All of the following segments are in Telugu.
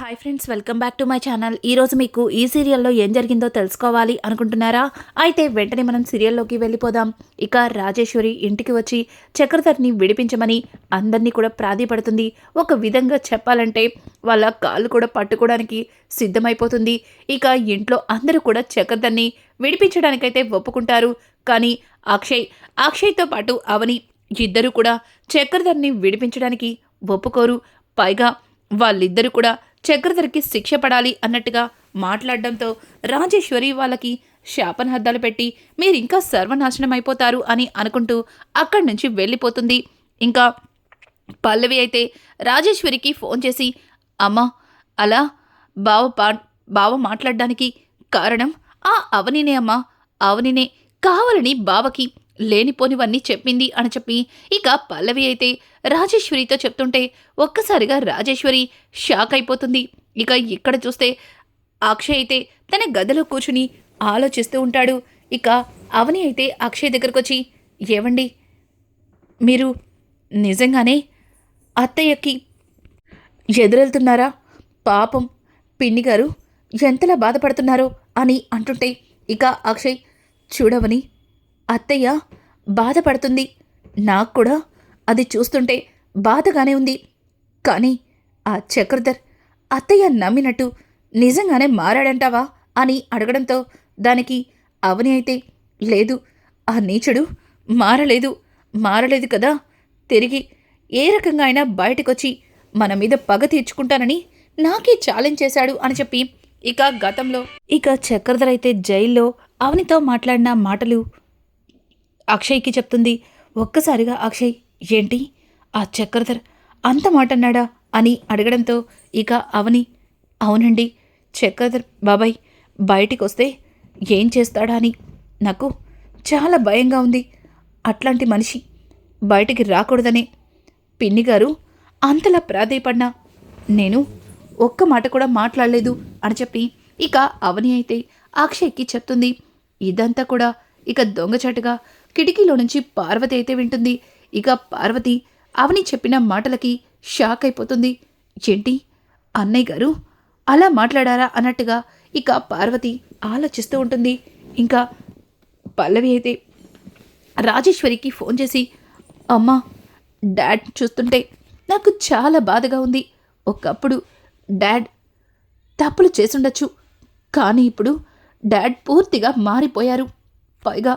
Hi friends welcome back to my channel ఈరోజు మీకు ఈ సీరియల్లో ఏం జరిగిందో తెలుసుకోవాలి అనుకుంటున్నారా? అయితే వెంటనే మనం సీరియల్లోకి వెళ్ళిపోదాం. ఇక రాజేశ్వరి ఇంటికి వచ్చి చక్రధర్ని విడిపించమని అందరినీ కూడా ప్రాధిపడుతుంది. ఒక విధంగా చెప్పాలంటే వాళ్ళ కాళ్ళు కూడా పట్టుకోవడానికి సిద్ధమైపోతుంది. ఇక ఇంట్లో అందరూ కూడా చక్రధర్ని విడిపించడానికైతే ఒప్పుకుంటారు. కానీ అక్షయ్ అక్షయ్తో పాటు అవని ఇద్దరు కూడా చక్రధర్ని విడిపించడానికి ఒప్పుకోరు. పైగా వాళ్ళిద్దరూ కూడా చక్రధర్కి శిక్ష పడాలి అన్నట్టుగా మాట్లాడడంతో రాజేశ్వరి వాళ్ళకి శాపనహద్దాలు పెట్టి మీరు ఇంకా సర్వనాశనం అయిపోతారు అని అనుకుంటూ అక్కడి నుంచి వెళ్ళిపోతుంది. ఇంకా పల్లవి అయితే రాజేశ్వరికి ఫోన్ చేసి అమ్మా అలా బావ పా బావ మాట్లాడడానికి కారణం ఆ అవనినే అమ్మా. అవనినే కావాలని బావకి లేనిపోనివన్నీ చెప్పింది అని చెప్పి ఇక పల్లవి అయితే రాజేశ్వరితో చెప్తుంటే ఒక్కసారిగా రాజేశ్వరి షాక్ అయిపోతుంది. ఇక ఇక్కడ చూస్తే అక్షయ్ అయితే తన గదిలో కూర్చుని ఆలోచిస్తూ ఉంటాడు. ఇక అవని అయితే అక్షయ్ దగ్గరకు వచ్చి ఏవండి? మీరు నిజంగానే అత్తయ్యకి ఎదురెళ్తున్నారా? పాపం పిన్ని గారు ఎంతలా బాధపడుతున్నారో? అని అంటుంటే ఇక అక్షయ్ చూడవని అత్తయ్య బాధపడుతుంది. నాకు కూడా అది చూస్తుంటే బాధగానే ఉంది. కానీ ఆ చక్రధర్ అత్తయ్య నమ్మినట్టు నిజంగానే మారాడంటావా అని అడగడంతో దానికి అవని అయితే లేదు. ఆ నీచుడు మారలేదు. మారలేదు కదా. తిరిగి ఏ రకంగా అయినా బయటకొచ్చి మన మీద పగ తీర్చుకుంటానని నాకే ఛాలెంజ్ చేశాడు అని చెప్పి ఇక గతంలో ఇక చక్రధర్ అయితే జైల్లో అవనితో మాట్లాడిన మాటలు అక్షయ్కి చెప్తుంది. ఒక్కసారిగా అక్షయ్ ఏంటి? ఆ చక్రధర్ అంత మాట అన్నాడా అని అడగడంతో ఇక అవని అవునండి చక్రధర్ బాబాయ్ బయటికి వస్తే ఏం చేస్తాడా అని నాకు చాలా భయంగా ఉంది. అట్లాంటి మనిషి బయటికి రాకూడదనే పిన్ని గారు అంతలా ప్రాధేయపడినా నేను ఒక్క మాట కూడా మాట్లాడలేదు అని చెప్పి ఇక అవని అయితే అక్షయ్కి చెప్తుంది. ఇదంతా కూడా ఇక దొంగచాటుగా కిటికీలో నుంచి పార్వతి అయితే వింటుంది. ఇక పార్వతి అవని చెప్పిన మాటలకి షాక్ అయిపోతుంది. ఏంటి? అన్నయ్య గారు? అలా మాట్లాడారా? అన్నట్టుగా ఇక పార్వతి ఆలోచిస్తూ ఉంటుంది. ఇంకా పల్లవి అయితే రాజేశ్వరికి ఫోన్ చేసి అమ్మా డాడ్ చూస్తుంటే నాకు చాలా బాధగా ఉంది. ఒకప్పుడు డాడ్ తప్పులు చేసుండొచ్చు కానీ ఇప్పుడు డాడ్ పూర్తిగా మారిపోయారు. పైగా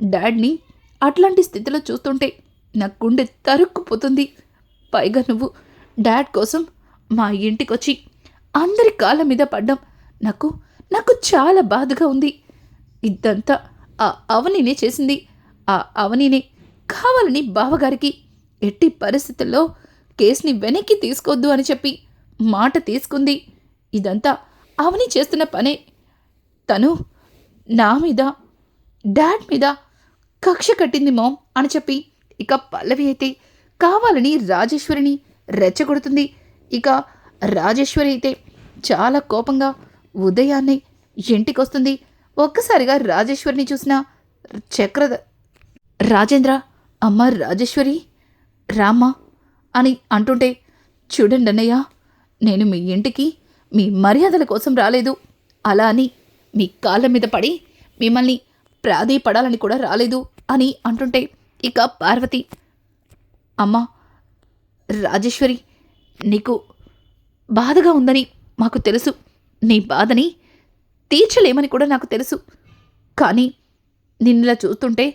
డాడ్ని అట్లాంటి స్థితిలో చూస్తుంటే నా గుండె తరుక్కుపోతుంది. పైగా నువ్వు డాడ్ కోసం మా ఇంటికొచ్చి అందరి కాళ్ళ మీద పడ్డం నాకు నాకు చాలా బాధగా ఉంది. ఇదంతా ఆ అవనినే చేసింది. ఆ అవనినే కావాలని బావగారికి ఎట్టి పరిస్థితుల్లో కేసుని వెనక్కి తీసుకోవద్దు అని చెప్పి మాట తీసుకుంది. ఇదంతా అవని చేస్తున్న పనే. తను నా మీద డాడ్ మీద కక్ష కట్టింది మామ్ అని చెప్పి ఇక పల్లవి అయితే కావాలని రాజేశ్వరిని రెచ్చగొడుతుంది. ఇక రాజేశ్వరి అయితే చాలా కోపంగా ఉదయాన్నే ఇంటికొస్తుంది. ఒక్కసారిగా రాజేశ్వరిని చూసిన చక్ర రాజేంద్ర అమ్మ రాజేశ్వరి రామ్మ అని అంటుంటే చూడండి అన్నయ్య నేను మీ ఇంటికి మీ మర్యాదల కోసం రాలేదు. అలా అని మీ కాళ్ళ మీద పడి మిమ్మల్ని ప్రాధేయపడాలని కూడా రాలేదు అని అంటుంటే ఇక పార్వతి అమ్మా రాజేశ్వరి నీకు బాధగా ఉందని మాకు తెలుసు. నీ బాధని తీర్చలేమని కూడా నాకు తెలుసు. కానీ నిన్నలా చూస్తుంటే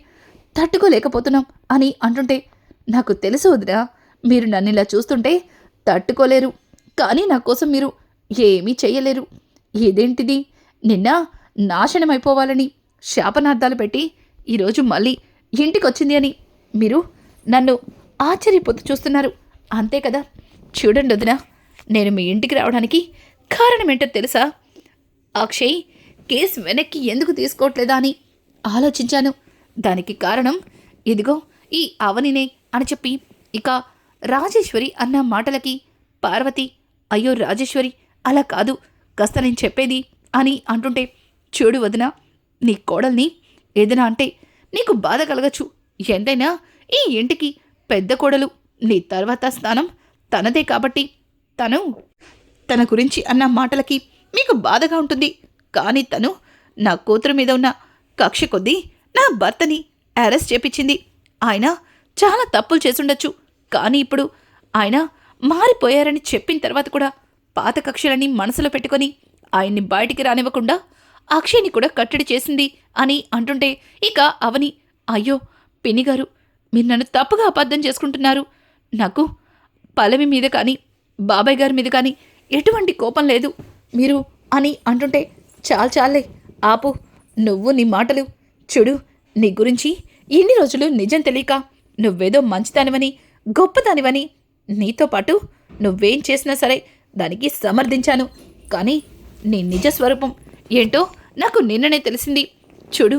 తట్టుకోలేకపోతున్నాం అని అంటుంటే నాకు తెలుసు వదినా మీరు నన్ను ఇలా చూస్తుంటే తట్టుకోలేరు. కానీ నా కోసం మీరు ఏమీ చేయలేరు ఇదేంటిది? నిన్న నాశనం అయిపోవాలని శాపనార్థాలు పెట్టి ఈరోజు మళ్ళీ ఇంటికి వచ్చింది అని మీరు నన్ను ఆశ్చర్యపోతూ చూస్తున్నారు. అంతే కదా? చూడండి వదిన నేను మీ ఇంటికి రావడానికి కారణం ఏంటో తెలుసా? అక్షయ్ కేసు వెనక్కి ఎందుకు తీసుకోవట్లేదా అని ఆలోచించాను. దానికి కారణం ఇదిగో ఈ అవనినే అని చెప్పి ఇక రాజేశ్వరి అన్న మాటలకి పార్వతి అయ్యో రాజేశ్వరి అలా కాదు కాస్త నేను చెప్పేది అని అంటుంటే చూడు వదిన నీ కోడల్ని ఏదైనా అంటే నీకు బాధ కలగచ్చు. ఎంతైనా ఈ ఇంటికి పెద్ద కోడలు నీ తర్వాత స్థానం తనదే కాబట్టి తను తన గురించి అన్న మాటలకి మీకు బాధగా ఉంటుంది. కానీ తను నా కూతురు మీద ఉన్న కక్ష కొద్దీ నా భర్తని అరెస్ట్ చేపించింది. ఆయన చాలా తప్పులు చేసుండొచ్చు కానీ ఇప్పుడు ఆయన మారిపోయారని చెప్పిన తర్వాత కూడా పాత కక్షలన్నీ మనసులో పెట్టుకొని ఆయన్ని బయటికి రానివ్వకుండా అక్షయ్ని కూడా కట్టడి చేసింది అని అంటుంటే ఇక అవని అయ్యో పిన్నిగారు మీరు నన్ను తప్పుగా అబద్ధం చేసుకుంటున్నారు. నాకు పల్లవి మీద కానీ బాబాయ్ గారి మీద కానీ ఎటువంటి కోపం లేదు. మీరు అని అంటుంటే చాలు చాలే ఆపు నువ్వు నీ మాటలు చూడు. నీ గురించి ఇన్ని రోజులు నిజం తెలియక నువ్వేదో మంచిదానివని గొప్పదానివని నీతో పాటు నువ్వేం చేసినా సరే దానికి సమర్థించాను. కానీ నీ నిజ స్వరూపం ఏంటో నాకు నిన్ననే తెలిసింది. చూడు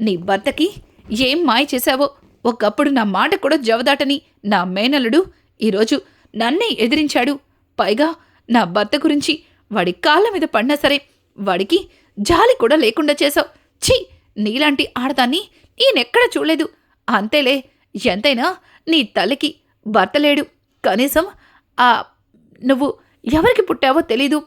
నీ భర్తకి ఏం మాయ చేశావో. ఒకప్పుడు నా మాట కూడా జవదాటని నా మేనల్లుడు ఈరోజు నన్నే ఎదిరించాడు. పైగా నా భర్త గురించి వాడి కాళ్ళ మీద పడినా సరే వాడికి జాలి కూడా లేకుండా చేశావు. ఛీ నీలాంటి ఆడదాన్ని నేనెక్కడ చూడలేదు. అంతేలే ఎంతైనా నీ తల్లికి భర్త లేడు. కనీసం ఆ నువ్వు ఎవరికి పుట్టావో తెలీదు.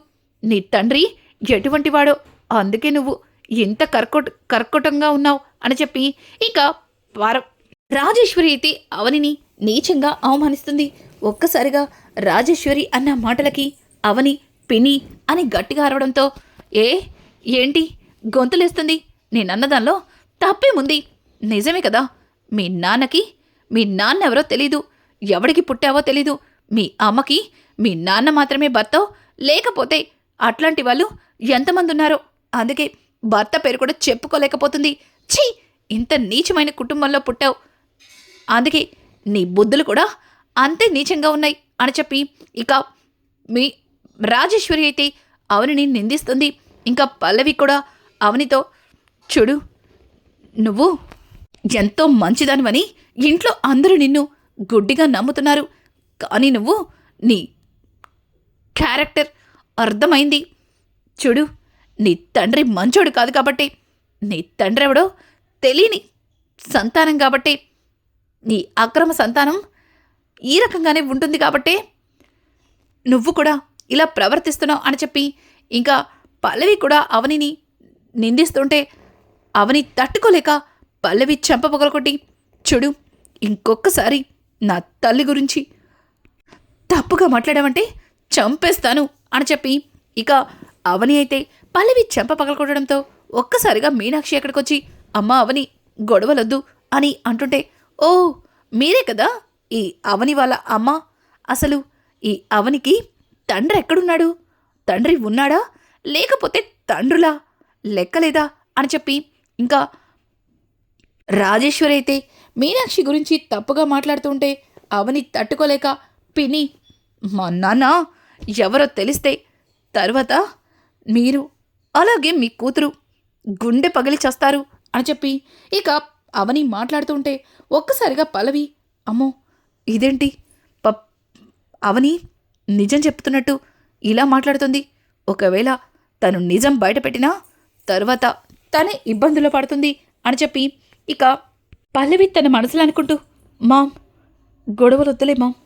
నీ తండ్రి ఎటువంటివాడో అందుకే నువ్వు ఇంత కర్కోట కర్కటంగా ఉన్నావు అని చెప్పి ఇక వారం రాజేశ్వరి అయితే అవనిని నీచంగా అవమానిస్తుంది. ఒక్కసారిగా రాజేశ్వరి అన్న మాటలకి అవని పిని అని గట్టిగా అరవడంతో ఏ ఏంటి? గొంతులేస్తుంది. నేనన్నదానిలో తప్పేముంది నిజమే కదా. మీ నాన్నకి మీ నాన్న ఎవరో తెలీదు. ఎవడికి పుట్టావో తెలీదు. మీ అమ్మకి మీ నాన్న మాత్రమే భర్త లేకపోతే అట్లాంటి వాళ్ళు ఎంతమంది ఉన్నారో అందుకే భర్త పేరు కూడా చెప్పుకోలేకపోతుంది. ఛీ! ఇంత నీచమైన కుటుంబంలో పుట్టావు. అందుకే నీ బుద్ధులు కూడా అంతే నీచంగా ఉన్నాయి అని చెప్పి ఇక మీ రాజేశ్వరి అయితే అవనిని నిందిస్తుంది. ఇంకా పల్లవి కూడా అవనితో చూడు నువ్వు ఎంతో మంచిదానివని ఇంట్లో అందరూ నిన్ను గుడ్డిగా నమ్ముతున్నారు. కానీ నువ్వు నీ క్యారెక్టర్ అర్థమైంది. చూడు నీ తండ్రి మంచోడు కాదు కాబట్టి నీ తండ్రి ఎవడో తెలియని సంతానం కాబట్టి నీ అక్రమ సంతానం ఈ రకంగానే ఉంటుంది కాబట్టే నువ్వు కూడా ఇలా ప్రవర్తిస్తున్నావు అని చెప్పి ఇంకా పల్లవి కూడా అవనిని నిందిస్తుంటే అవని తట్టుకోలేక పల్లవి చెంప చూడు ఇంకొకసారి నా తల్లి గురించి తప్పుగా మాట్లాడామంటే చంపేస్తాను అని చెప్పి ఇక అవని అయితే పల్లవి చెంప పగలకొట్టడంతో ఒక్కసారిగా మీనాక్షి ఎక్కడికొచ్చి అమ్మ అవని గొడవలొద్దు అని అంటుంటే ఓ మీరే కదా ఈ అవని వాళ్ళ అమ్మ? అసలు ఈ అవనికి తండ్రి ఎక్కడున్నాడు? తండ్రి ఉన్నాడా? లేకపోతే తండ్రులా? లెక్కలేదా? అని చెప్పి ఇంకా రాజేశ్వరి అయితే మీనాక్షి గురించి తప్పుగా మాట్లాడుతుంటే అవని తట్టుకోలేక పిని మా నాన్న ఎవరో తెలిస్తే తర్వాత మీరు అలాగే మీ కూతురు గుండె పగిలి చేస్తారు అని చెప్పి ఇక అవని మాట్లాడుతుంటే ఒక్కసారిగా పల్లవి అమ్మో ఇదేంటి? ప అవని నిజం చెప్తున్నట్టు ఇలా మాట్లాడుతుంది. ఒకవేళ తను నిజం బయటపెట్టినా తర్వాత తనే ఇబ్బందులు పడుతుంది అని చెప్పి ఇక పల్లవి తన మనసులో అనుకుంటూ మామ్ గొడవలు వద్దులే మామ్.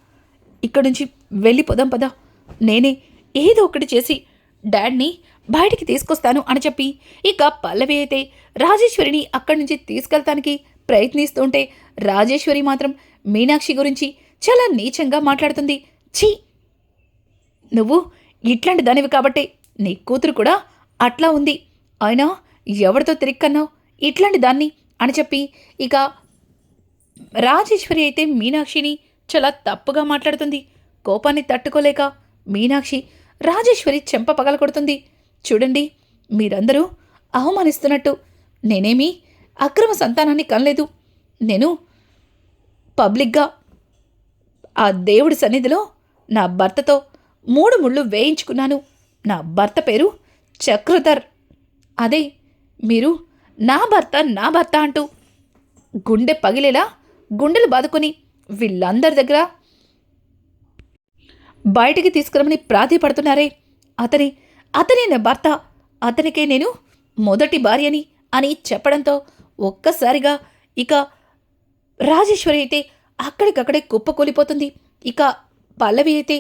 ఇక్కడి నుంచి వెళ్ళిపోదాం పదా. నేనే ఏదో ఒకటి చేసి డాడ్ని బయటికి తీసుకొస్తాను అని చెప్పి ఇక పల్లవి అయితే రాజేశ్వరిని అక్కడి నుంచి తీసుకెళ్తానికి ప్రయత్నిస్తుంటే రాజేశ్వరి మాత్రం మీనాక్షి గురించి చాలా నీచంగా మాట్లాడుతుంది. ఛీ! నువ్వు ఇట్లాంటి దానివి కాబట్టి నీ కూతురు కూడా అట్లా ఉంది. అయినా ఎవరితో తిరిక్కన్నావు? ఇట్లాంటి దాన్ని అని చెప్పి ఇక రాజేశ్వరి అయితే మీనాక్షిని చాలా తప్పుగా మాట్లాడుతుంది. కోపాన్ని తట్టుకోలేక మీనాక్షి రాజేశ్వరి చెంప పగలకొడుతుంది చూడండి మీరందరూ అవమానిస్తున్నట్టు. నేనేమీ అక్రమ సంతానాన్ని కనలేదు. నేను పబ్లిక్గా ఆ దేవుడి సన్నిధిలో నా భర్తతో మూడు ముళ్ళు వేయించుకున్నాను. నా భర్త పేరు చక్రధర్. అదే మీరు నా భర్త నా భర్త అంటూ గుండె పగిలేలా గుండెలు బాదుకొని వీళ్ళందరి దగ్గర బయటికి తీసుకురమని ప్రాధేయపడుతున్నారే. అతని అతనే నా భర్త. అతనికే నేను మొదటి భార్యని అని చెప్పడంతో ఒక్కసారిగా ఇక రాజేశ్వరి అయితే అక్కడికక్కడే కుప్పకూలిపోతుంది ఇక పల్లవి అయితే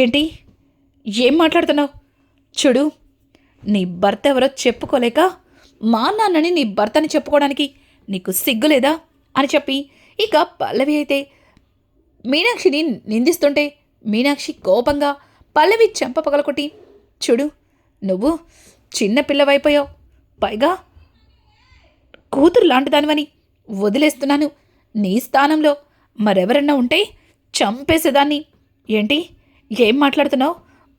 ఏంటి? ఏం మాట్లాడుతున్నావు? చూడు నీ భర్త ఎవరో చెప్పుకోలేక మా నాన్నని నీ భర్తని చెప్పుకోవడానికి నీకు సిగ్గులేదా అని చెప్పి ఇక పల్లవి అయితే మీనాక్షిని నిందిస్తుంటే మీనాక్షి కోపంగా పల్లవి చెంప పగలకొట్టి చూడు నువ్వు చిన్న పిల్లవైపోయావు. పైగా కూతురు లాంటిదానివని వదిలేస్తున్నాను. నీ స్థానంలో మరెవరన్నా ఉంటే చంపేసేదాన్ని. ఏంటి? ఏం మాట్లాడుతున్నావు?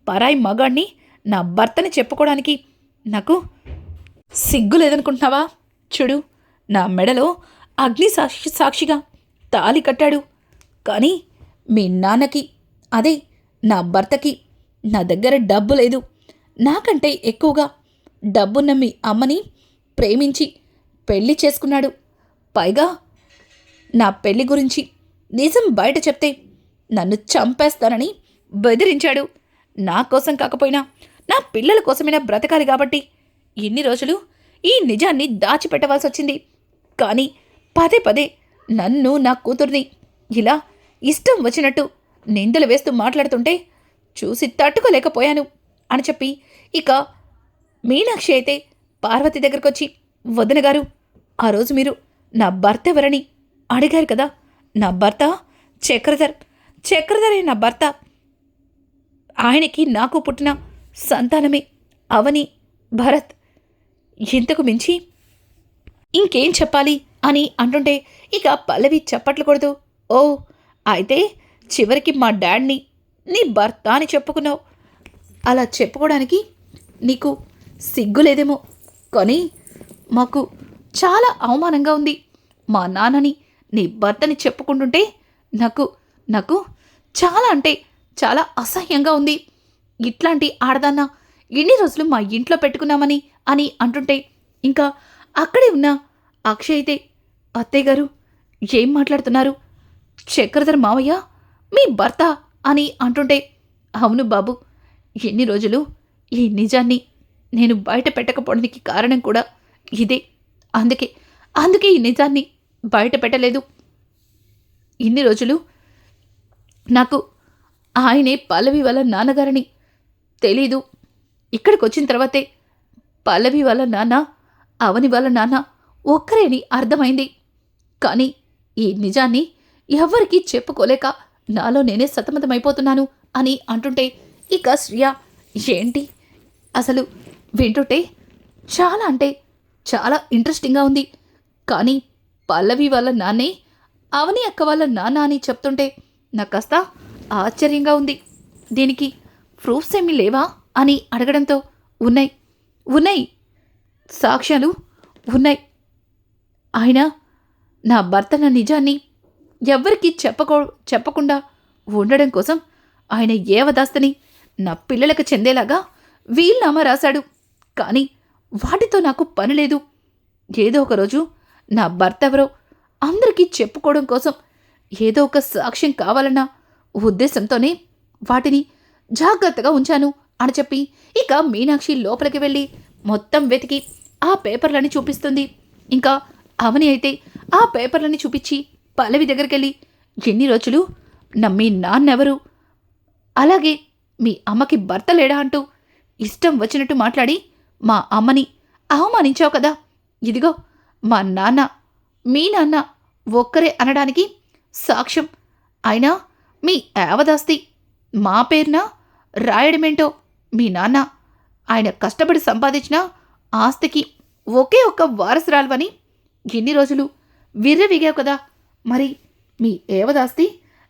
పరాయి మగాణ్ణి నా భర్తని చెప్పుకోవడానికి నాకు సిగ్గు లేదనుకుంటున్నావా? చూడు నా మెడలో అగ్ని సాక్షి సాక్షిగా తాలి కట్టాడు. కానీ మీ నాన్నకి అదే నా భర్తకి నా దగ్గర డబ్బు లేదు. నాకంటే ఎక్కువగా డబ్బున్న మీ అమ్మని ప్రేమించి పెళ్ళి చేసుకున్నాడు. పైగా నా పెళ్ళి గురించి నిజం బయట చెప్తే నన్ను చంపేస్తానని బెదిరించాడు. నా కోసం కాకపోయినా నా పిల్లల కోసమైనా బ్రతకాలి కాబట్టి ఇన్ని రోజులు ఈ నిజాన్ని దాచిపెట్టవలసి వచ్చింది. కానీ పదే పదే నన్ను నా కూతుర్ని ఇలా ఇష్టం వచ్చినట్టు నిందలు వేస్తూ మాట్లాడుతుంటే చూసి తట్టుకోలేకపోయాను అని చెప్పి ఇక మీనాక్షి అయితే పార్వతి దగ్గరకు వచ్చి వదిన గారు ఆ రోజు మీరు నా భర్త ఎవరని అడిగారు కదా? నా భర్త చక్రధర్ చక్రధరే నా భర్త. ఆయనకి నాకు పుట్టిన సంతానమే అవని భరత్. ఇంతకు మించి ఇంకేం చెప్పాలి? అని అంటుంటే ఇక పల్లవి చప్పట్లు కొడదు ఓ అయితే చివరికి మా డాడ్ని నీ భర్త అని చెప్పుకున్నావు. అలా చెప్పుకోవడానికి నీకు సిగ్గు లేదేమో. కానీ మాకు చాలా అవమానంగా ఉంది. మా నాన్నని నీ భర్తని చెప్పుకుంటుంటే నాకు నాకు చాలా అంటే చాలా అసహ్యంగా ఉంది. ఇట్లాంటి ఆడదాన్న ఎన్ని రోజులు మా ఇంట్లో పెట్టుకున్నామని అని అంటుంటే ఇంకా అక్కడే ఉన్న అక్షయ్ అయితే అత్తయ్య గారు ఏం మాట్లాడుతున్నారు? చక్రధర్ మావయ్య మీ భర్త అని అంటుంటే అవును బాబు ఎన్ని రోజులు ఈ నిజాన్ని నేను బయట పెట్టకపోవడానికి కారణం కూడా ఇదే. అందుకే అందుకే ఈ నిజాన్ని బయట పెట్టలేదు. ఇన్ని రోజులు నాకు ఆయనే పల్లవి వాళ్ళ నాన్నగారని తెలీదు. ఇక్కడికి వచ్చిన తర్వాతే పల్లవి వాళ్ళ నాన్న అవని వాళ్ళ నాన్న ఒక్కరేని అర్థమైంది. కానీ ఈ నిజాన్ని ఎవరికీ చెప్పుకోలేక నాలో నేనే సతమతమైపోతున్నాను అని అంటుంటే ఇక శ్రియ ఏంటి? అసలు వింటుంటే చాలా అంటే చాలా ఇంట్రెస్టింగ్గా ఉంది. కానీ పల్లవి వాళ్ళ నాన్నే అవని అక్క వాళ్ళ నాన్న అని చెప్తుంటే నాకు కాస్త ఆశ్చర్యంగా ఉంది. దీనికి ప్రూఫ్స్ ఏమీ లేవా? అని అడగడంతో ఉన్నాయి ఉన్నాయి సాక్ష్యాలు ఉన్నాయి. ఆయన నా భర్త నా నిజాన్ని ఎవ్వరికీ చెప్పకో చెప్పకుండా ఉండడం కోసం ఆయన ఏవదాస్తని నా పిల్లలకు చెందేలాగా వీల్నామా రాశాడు కానీ వాటితో నాకు పని లేదు. ఏదో ఒక రోజు నా భర్త ఎవరో అందరికీ చెప్పుకోవడం కోసం ఏదో ఒక సాక్ష్యం కావాలన్న ఉద్దేశంతోనే వాటిని జాగ్రత్తగా ఉంచాను అని చెప్పి ఇక మీనాక్షి లోపలికి వెళ్ళి మొత్తం వెతికి ఆ పేపర్లని చూపిస్తుంది. ఇంకా అవని అయితే ఆ పేపర్లని చూపించి పల్లవి దగ్గరికెళ్ళి ఎన్ని రోజులు? నా మీ నాన్నెవరు? అలాగే మీ అమ్మకి భర్త లేడా? అంటూ ఇష్టం వచ్చినట్టు మాట్లాడి మా అమ్మని అవమానించావు కదా. ఇదిగో మా నాన్న మీ నాన్న ఒక్కరే అనడానికి సాక్ష్యం. అయినా మీ యావదాస్తి మా పేరున రాయడమేంటో మీ నాన్న ఆయన కష్టపడి సంపాదించిన ఆస్తికి ఒకే ఒక్క వారసురాలువని ఎన్ని రోజులు విర్రవిగావు కదా. మరి మీ ఏవదాస్తి?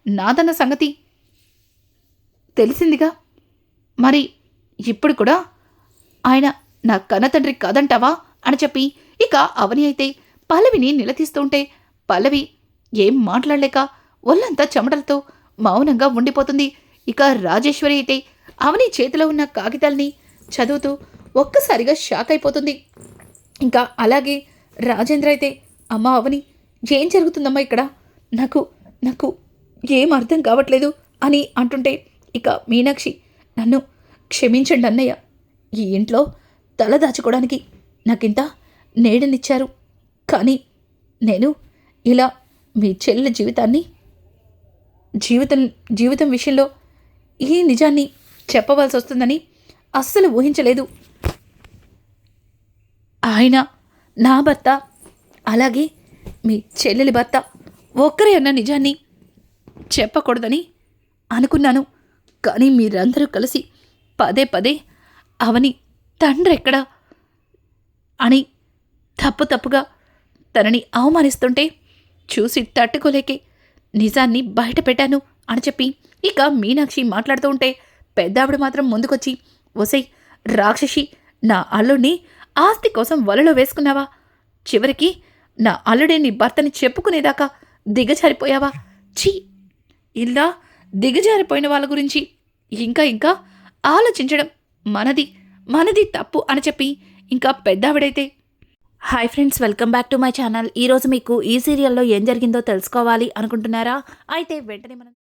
నాదన్న సంగతి తెలిసిందిగా? మరి ఇప్పుడు కూడా ఆయన నా కన్నతండ్రి కాదంటావా అని చెప్పి ఇక అవని అయితే పల్లవిని నిలదీస్తుంటే పల్లవి ఏం మాట్లాడలేక ఒళ్ళంతా చెమటలతో మౌనంగా ఉండిపోతుంది. ఇక రాజేశ్వరి అయితే అవని చేతిలో ఉన్న కాగితాల్ని చదువుతూ ఒక్కసారిగా షాక్ అయిపోతుంది. ఇంకా అలాగే రాజేంద్ర అయితే అమ్మ అవని ఏం జరుగుతుందమ్మా ఇక్కడ? నాకు నాకు ఏం అర్థం కావట్లేదు అని అంటుంటే ఇక మీనాక్షి నన్ను క్షమించండి అన్నయ్య. ఈ ఇంట్లో తల దాచుకోవడానికి నాకింత నేడనిచ్చారు. కానీ నేను ఇలా మీ చెల్లెల జీవితాన్ని జీవితం జీవితం విషయంలో ఈ నిజాన్ని చెప్పవలసి వస్తుందని అస్సలు ఊహించలేదు. ఆయన నా భర్త అలాగే మీ చెల్లెలి భర్త ఒక్కరే అన్న నిజాన్ని చెప్పకూడదని అనుకున్నాను. కానీ మీరందరూ కలిసి పదే పదే అవని తండ్రి ఎక్కడా అని తప్పు తప్పుగా తనని అవమానిస్తుంటే చూసి తట్టుకోలేకే నిజాన్ని బయట పెట్టాను అని చెప్పి ఇక మీనాక్షి మాట్లాడుతూ ఉంటే పెద్దావిడ మాత్రం ముందుకొచ్చి ఒసై రాక్షసి నా అల్లుడిని ఆస్తి కోసం వలలో వేసుకున్నావా? చివరికి నా అల్లుడే నీ భర్తని చెప్పుకునేదాకా దిగజారిపోయావా? ఛీ ఇలా దిగజారిపోయిన వాళ్ళ గురించి ఇంకా ఇంకా ఆలోచించడం మనది మనది తప్పు అని చెప్పి ఇంకా పెద్దావిడైతే. Hi friends welcome back to my channel. ఈరోజు మీకు ఈ సీరియల్లో ఏం జరిగిందో తెలుసుకోవాలి అనుకుంటున్నారా? అయితే వెంటనే మనం